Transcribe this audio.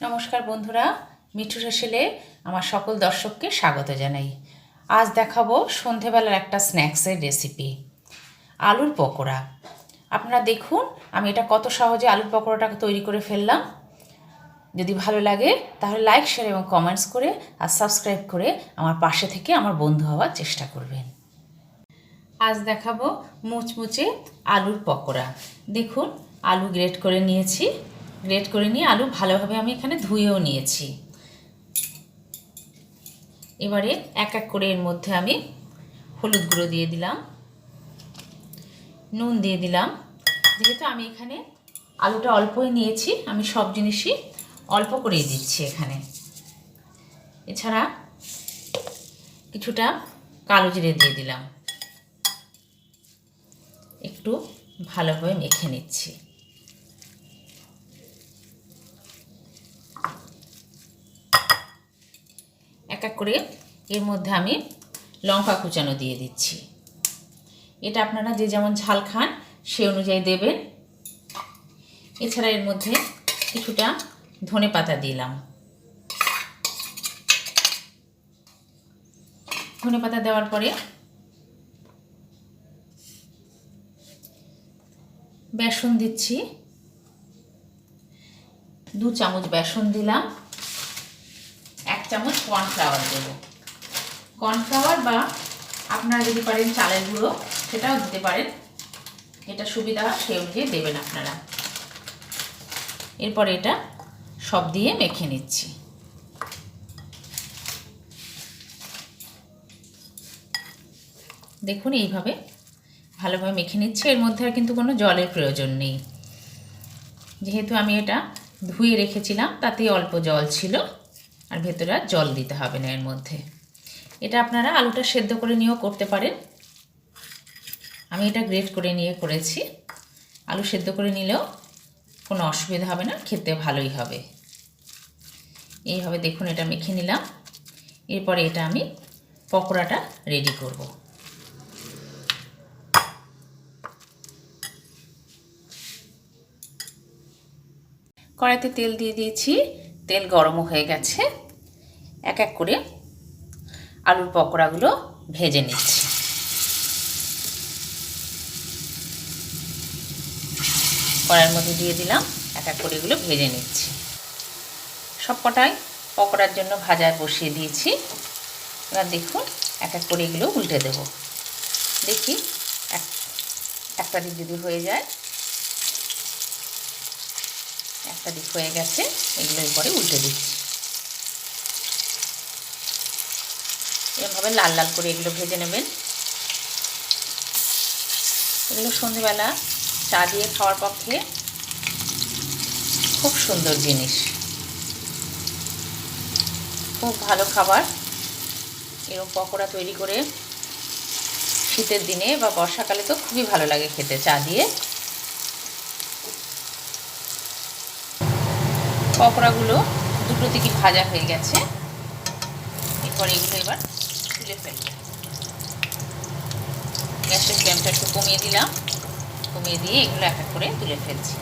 নমস্কার বন্ধুরা, মিঠু শেষেলে আমার সকল দর্শককে স্বাগত জানাই। আজ দেখাবো সন্ধেবেলার একটা স্ন্যাক্সের রেসিপি, আলুর পকোড়া। আপনারা দেখুন, আমি এটা কত সহজে আলুর পকোড়াটাকে তৈরি করে ফেললাম। যদি ভালো লাগে, তাহলে লাইক, শেয়ার এবং কমেন্টস করে আর সাবস্ক্রাইব করে আমার পাশে থেকে আমার বন্ধু হওয়ার চেষ্টা করবেন। আজ দেখাবো মুচমুচে আলুর পকোড়া। দেখুন, আলু গ্রেট করে নিয়েছি। গ্রেট করে নিয়ে আলু ভালোভাবে আমি এখানে ধুয়েও নিয়েছি। এবারে এক এক করে এর মধ্যে আমি হলুদ গুঁড়ো দিয়ে দিলাম, নুন দিয়ে দিলাম। যেহেতু আমি এখানে আলুটা অল্পই নিয়েছি, আমি সব জিনিসই অল্প করেই দিচ্ছি এখানে। এছাড়া কিছুটা কালো জিরে দিয়ে দিলাম। একটু ভালোভাবে মেখে নিচ্ছি। এক এক করে এর মধ্যে আমি লঙ্কা কুচানো দিয়ে দিচ্ছি। এটা আপনারা যে যেমন ঝাল খান, সে অনুযায়ী দেবেন। এছাড়া এর মধ্যে কিছুটা ধনে পাতা দিলাম। ধনে পাতা দেওয়ার পরে বেসন দিচ্ছি। দু চামচ বেসন দিলাম। চামচ কর্নফ্লাওয়ার দেব। কর্নফ্লাওয়ার বা আপনারা যদি পারেন চালের গুঁড়ো, সেটাও দিতে পারেন। এটা সুবিধা সে অনুযায়ী দেবেন আপনারা। এরপর এটা সব দিয়ে মেখে নিচ্ছি। দেখুন, এইভাবে ভালোভাবে মেখে নিচ্ছি। এর মধ্যে আর কিন্তু কোনো জলের প্রয়োজন নেই। যেহেতু আমি এটা ধুয়ে রেখেছিলাম তাতে অল্প জল ছিল। আর ভেতরে আর জল দিতে হবে না এর মধ্যে। এটা আপনারা আলুটা সেদ্ধ করে নিয়েও করতে পারেন। আমি এটা গ্রেট করে নিয়ে করেছি। আলু সেদ্ধ করে নিলেও কোনো অসুবিধা হবে না, খেতে ভালোই হবে। এইভাবে দেখুন এটা মেখে নিলাম। এরপরে এটা আমি পকোড়াটা রেডি করব। কড়াইতে তেল দিয়ে দিয়েছি। তেল গরমও হয়ে গেছে। এক এক করে আলুর পকোড়াগুলো ভেজে নিচ্ছি। কড়াইয়ের মধ্যে দিয়ে দিলাম, এক এক করে এগুলো ভেজে নিচ্ছি। সব কটাই পকোড়ার জন্য ভাজা বসিয়ে দিয়েছি। এবার দেখুন, এক এক করে এগুলো উল্টে দেব। দেখি, এক একটা দিক যদি হয়ে যায় একটা দিক হয়ে গেছে, এগুলো পরে উল্টে দিচ্ছি। এরভাবে লাল লাল করে এগুলো ভেজে নেবেন। এগুলো সন্ধেবেলা চা দিয়ে খাওয়ার পক্ষে খুব সুন্দর জিনিস। খুব ভালো খাবার। এরকম পকোড়া তৈরি করে শীতের দিনে বা বর্ষাকালে তো খুবই ভালো লাগে খেতে, চা দিয়ে। পকোড়াগুলো দুটো দিকে ভাজা হয়ে গেছে। এরপর এগুলো এবার তুলে ফেলব। গ্যাসের ফ্লেমটা একটু কমিয়ে দিলাম। কমিয়ে দিয়ে এগুলো এক এক করে তুলে ফেলছি।